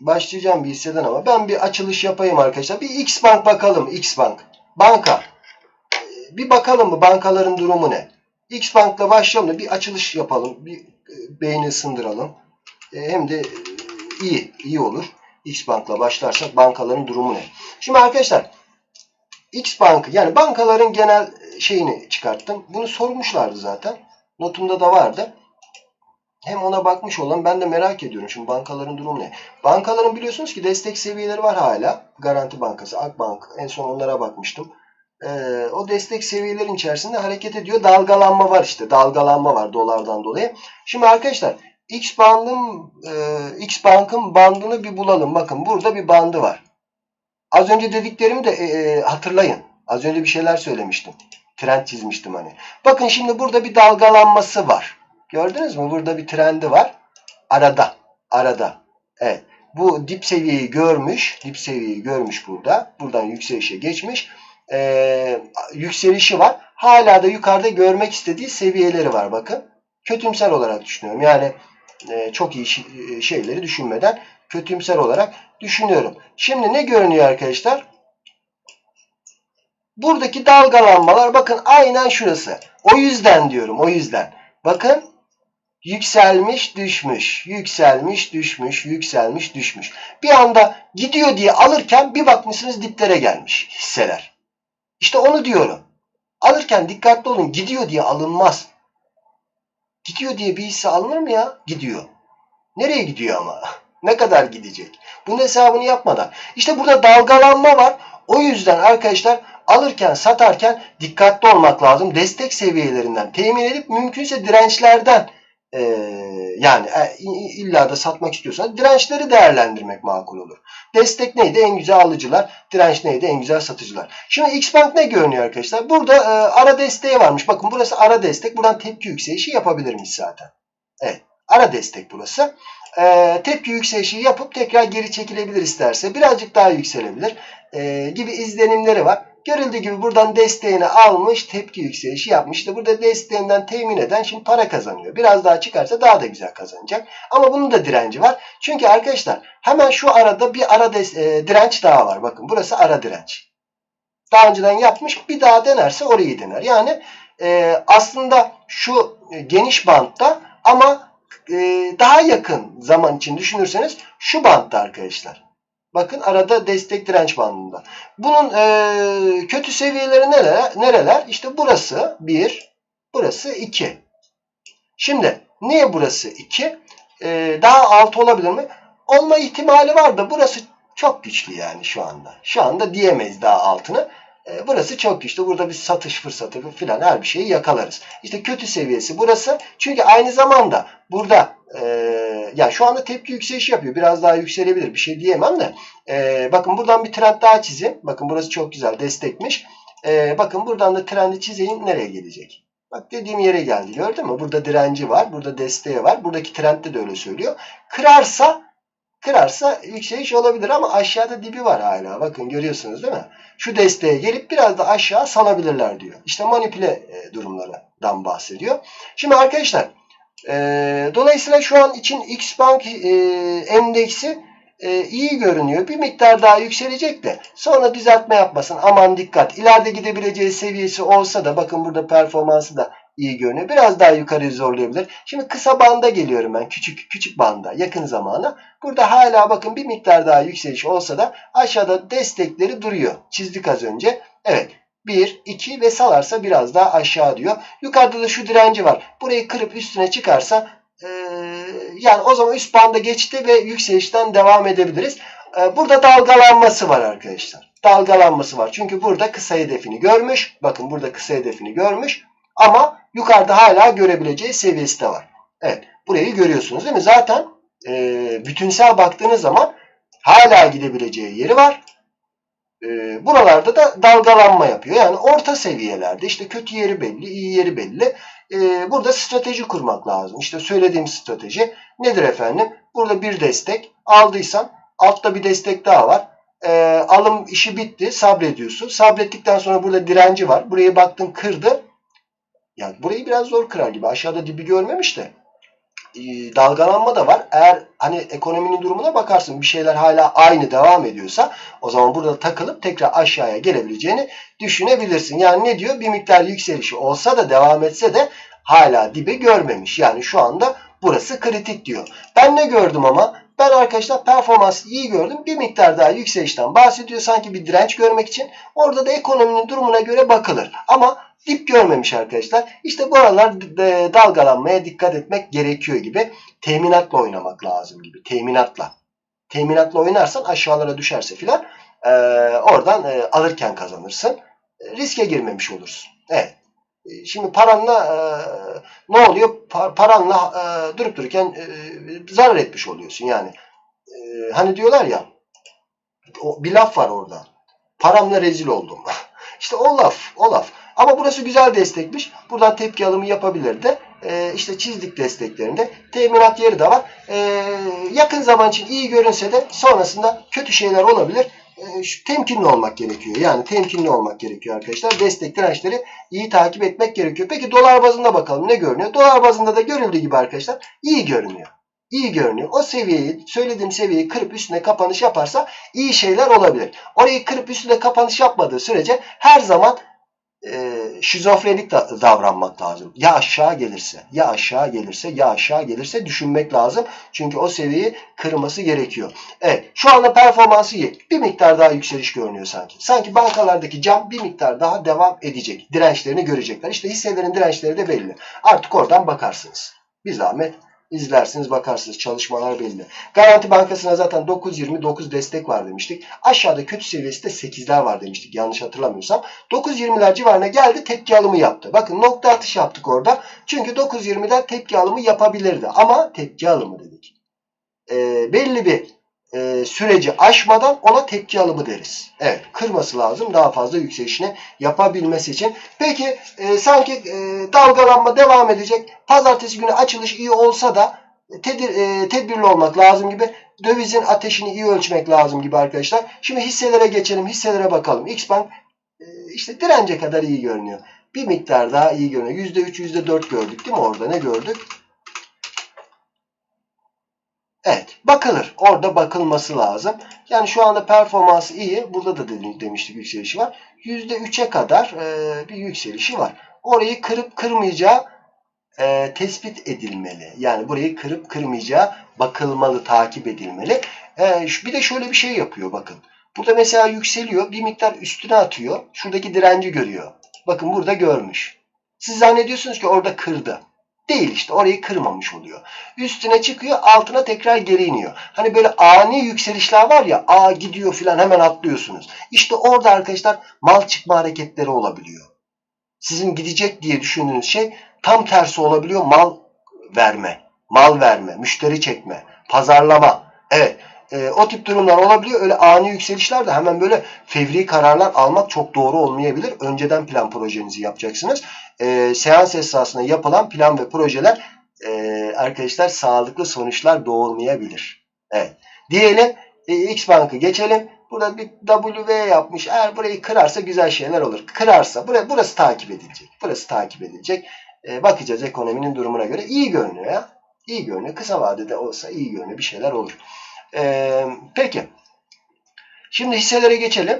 başlayacağım bir hisseden ama ben bir açılış yapayım arkadaşlar. Bir X Bank bakalım. X Bank. Banka. Ee, Bir bakalım mı bankaların durumu ne? X Bank'la başlayalım da bir açılış yapalım. Bir e, beyni ısındıralım. E, Hem de e, iyi, iyi olur. X Bank'la başlarsak bankaların durumu ne? Şimdi arkadaşlar X Bank'ı yani bankaların genel şeyini çıkarttım. Bunu sormuşlardı zaten. Notumda da vardı. Hem ona bakmış olan ben de merak ediyorum. Şimdi bankaların durumu ne? Bankaların biliyorsunuz ki destek seviyeleri var hala. Garanti Bankası, Akbank en son onlara bakmıştım. Ee, o destek seviyelerin içerisinde hareket ediyor. Dalgalanma var işte. Dalgalanma var dolardan dolayı. Şimdi arkadaşlar X bandın e, X bankın bandını bir bulalım. Bakın burada bir bandı var. Az önce dediklerimi de e, e, hatırlayın. Az önce bir şeyler söylemiştim. Trend çizmiştim hani. Bakın şimdi burada bir dalgalanması var. Gördünüz mü? Burada bir trendi var. Arada. Arada. Evet. Bu dip seviyeyi görmüş. Dip seviyeyi görmüş burada. Buradan yükselişe geçmiş. Ee, yükselişi var. Hala da yukarıda görmek istediği seviyeleri var. Bakın. Kötümser olarak düşünüyorum. Yani e, çok iyi şi- şeyleri düşünmeden kötümser olarak düşünüyorum. Şimdi ne görünüyor arkadaşlar? Buradaki dalgalanmalar bakın aynen şurası. O yüzden diyorum. O yüzden. Bakın yükselmiş düşmüş. Yükselmiş düşmüş. Yükselmiş düşmüş. Bir anda gidiyor diye alırken bir bakmışsınız diplere gelmiş hisseler. İşte onu diyorum. Alırken dikkatli olun. Gidiyor diye alınmaz. Gidiyor diye bir hisse alınır mı ya? Gidiyor. Nereye gidiyor ama? Ne kadar gidecek? Bunun hesabını yapmadan. İşte burada dalgalanma var. O yüzden arkadaşlar alırken satarken dikkatli olmak lazım. Destek seviyelerinden temin edip mümkünse dirençlerden eee, yani e, illa da satmak istiyorsanız dirençleri değerlendirmek makul olur. Destek neydi? En güzel alıcılar. Direnç neydi? En güzel satıcılar. Şimdi Xbank ne görünüyor arkadaşlar? Burada e, ara desteği varmış. Bakın burası ara destek. Buradan tepki yükselişi yapabilirmiş zaten. Evet. Ara destek burası. E, tepki yükselişi yapıp tekrar geri çekilebilir isterse. Birazcık daha yükselebilir. E, gibi izlenimleri var. Görüldüğü gibi buradan desteğini almış, tepki yükselişi yapmış. İşte burada desteğinden temin eden şimdi para kazanıyor. Biraz daha çıkarsa daha da güzel kazanacak. Ama bunun da direnci var. Çünkü arkadaşlar hemen şu arada bir ara e, direnç daha var. Bakın burası ara direnç. Daha önceden yapmış bir daha denerse orayı dener. Yani e, aslında şu e, geniş bantta ama e, daha yakın zaman için düşünürseniz şu bantta arkadaşlar. Bakın arada destek direnç bandında. Bunun e, kötü seviyeleri nereler? nereler? İşte burası 1, burası 2. Şimdi niye burası 2? E, daha alt olabilir mi? Olma ihtimali var da burası çok güçlü yani şu anda. Şu anda diyemeyiz daha altını. E, burası çok güçlü. Burada bir satış fırsatı filan her bir şeyi yakalarız. İşte kötü seviyesi burası. Çünkü aynı zamanda burada e, yani şu anda tepki yükselişi yapıyor. Biraz daha yükselebilir. Bir şey diyemem de. E, bakın buradan bir trend daha çizeyim. Bakın burası çok güzel destekmiş. E, bakın buradan da trendi çizeyim. Nereye gelecek? Bak dediğim yere geldi. Gördün mü? Burada direnci var. Burada desteği var. Buradaki trendde de öyle söylüyor. Kırarsa kırarsa yükseliş olabilir ama aşağıda dibi var hala. Bakın görüyorsunuz değil mi? Şu desteğe gelip biraz da aşağı salabilirler diyor. İşte manipüle e, durumlarından bahsediyor. Şimdi arkadaşlar e, dolayısıyla şu an için Xbank e, endeksi e, iyi görünüyor. Bir miktar daha yükselecek de sonra düzeltme yapmasın. Aman dikkat. İleride gidebileceği seviyesi olsa da bakın burada performansı da iyi görünüyor. Biraz daha yukarı zorlayabilir. Şimdi kısa banda geliyorum ben. Küçük küçük banda yakın zamana. Burada hala bakın bir miktar daha yükseliş olsa da aşağıda destekleri duruyor. Çizdik az önce. Evet. 1, 2 ve salarsa biraz daha aşağı diyor. Yukarıda da şu direnci var. Burayı kırıp üstüne çıkarsa ee, yani o zaman üst banda geçti ve yükselişten devam edebiliriz. Ee, burada dalgalanması var arkadaşlar. Dalgalanması var. Çünkü burada kısa hedefini görmüş. Bakın burada kısa hedefini görmüş. Ama yukarıda hala görebileceği seviyesi de var. Evet. Burayı görüyorsunuz değil mi? Zaten e, bütünsel baktığınız zaman hala gidebileceği yeri var. E, buralarda da dalgalanma yapıyor. Yani orta seviyelerde işte kötü yeri belli, iyi yeri belli. E, burada strateji kurmak lazım. İşte söylediğim strateji nedir efendim? Burada bir destek aldıysan altta bir destek daha var. E, alım işi bitti. Sabrediyorsun. Sabrettikten sonra burada direnci var. Buraya baktın kırdı. Yani burayı biraz zor kırar gibi. Aşağıda dibi görmemiş de. e, dalgalanma da var. Eğer hani ekonominin durumuna bakarsın bir şeyler hala aynı devam ediyorsa o zaman burada takılıp tekrar aşağıya gelebileceğini düşünebilirsin. Yani ne diyor? Bir miktar yükselişi olsa da devam etse de hala dibi görmemiş. Yani şu anda burası kritik diyor. Ben ne gördüm ama? Ben arkadaşlar performans iyi gördüm. Bir miktar daha yükselişten bahsediyor. Sanki bir direnç görmek için. Orada da ekonominin durumuna göre bakılır. Ama dip görmemiş arkadaşlar. İşte bu aralar e, dalgalanmaya dikkat etmek gerekiyor gibi. Teminatla oynamak lazım gibi. Teminatla. Teminatla oynarsan aşağılara düşerse filan e, oradan e, alırken kazanırsın. Riske girmemiş olursun. Evet. E, Şimdi paranla e, ne oluyor? Pa- paranla e, durup dururken e, zarar etmiş oluyorsun. Yani e, hani diyorlar ya o, bir laf var orada. Paramla rezil oldum. işte o laf, o laf. Ama burası güzel destekmiş. Buradan tepki alımı yapabilirdi. E, işte çizdik desteklerinde. Teminat yeri de var. E, yakın zaman için iyi görünse de sonrasında kötü şeyler olabilir. E, temkinli olmak gerekiyor. Yani temkinli olmak gerekiyor arkadaşlar. Destek dirençleri iyi takip etmek gerekiyor. Peki dolar bazında bakalım ne görünüyor? Dolar bazında da görüldüğü gibi arkadaşlar iyi görünüyor. İyi görünüyor. O seviyeyi, söylediğim seviyeyi kırıp üstüne kapanış yaparsa iyi şeyler olabilir. Orayı kırıp üstüne kapanış yapmadığı sürece her zaman e, şizofrenik da, davranmak lazım. Ya aşağı gelirse, ya aşağı gelirse, ya aşağı gelirse düşünmek lazım. Çünkü o seviyeyi kırması gerekiyor. Evet, şu anda performansı iyi. Bir miktar daha yükseliş görünüyor sanki. Sanki bankalardaki cam bir miktar daha devam edecek. Dirençlerini görecekler. İşte hisselerin dirençleri de belli. Artık oradan bakarsınız. Bir zahmet izlersiniz bakarsınız çalışmalar belli. Garanti Bankası'na zaten 9.29 destek var demiştik. Aşağıda kötü seviyesi de 8'ler var demiştik yanlış hatırlamıyorsam. 9.20'ler civarına geldi tepki alımı yaptı. Bakın nokta atış yaptık orada. Çünkü 9.20'ler tepki alımı yapabilirdi. Ama tepki alımı dedik. Ee, belli bir e, süreci aşmadan ona tepki alımı deriz. Evet kırması lazım daha fazla yükselişine yapabilmesi için. Peki e, sanki e, dalgalanma devam edecek. Pazartesi günü açılış iyi olsa da tedir, e, tedbirli olmak lazım gibi. Dövizin ateşini iyi ölçmek lazım gibi arkadaşlar. Şimdi hisselere geçelim. Hisselere bakalım. Xbank e, işte dirence kadar iyi görünüyor. Bir miktar daha iyi görünüyor. %3, %4 gördük değil mi orada? Ne gördük? Evet. Bakılır. Orada bakılması lazım. Yani şu anda performansı iyi. Burada da demiştik yükselişi var. %3'e kadar e, bir yükselişi var. Orayı kırıp kırmayacağı e, tespit edilmeli. Yani burayı kırıp kırmayacağı bakılmalı, takip edilmeli. E, bir de şöyle bir şey yapıyor bakın. Burada mesela yükseliyor. Bir miktar üstüne atıyor. Şuradaki direnci görüyor. Bakın burada görmüş. Siz zannediyorsunuz ki orada kırdı. Değil işte. Orayı kırmamış oluyor. Üstüne çıkıyor. Altına tekrar geri iniyor. Hani böyle ani yükselişler var ya. Aa gidiyor filan hemen atlıyorsunuz. İşte orada arkadaşlar mal çıkma hareketleri olabiliyor. Sizin gidecek diye düşündüğünüz şey tam tersi olabiliyor. Mal verme. Mal verme. Müşteri çekme. Pazarlama. Evet. E, o tip durumlar olabiliyor. Öyle ani yükselişler de hemen böyle fevri kararlar almak çok doğru olmayabilir. Önceden plan projenizi yapacaksınız. E, seans esnasında yapılan plan ve projeler e, arkadaşlar sağlıklı sonuçlar doğurmayabilir. Evet. Diyelim e, X Bank'ı geçelim. Burada bir W yapmış. Eğer burayı kırarsa güzel şeyler olur. Kırarsa burası, burası takip edilecek. Burası takip edilecek. E, bakacağız ekonominin durumuna göre. İyi görünüyor ya. İyi görünüyor. Kısa vadede olsa iyi görünüyor. Bir şeyler olur. E, peki. Şimdi hisselere geçelim.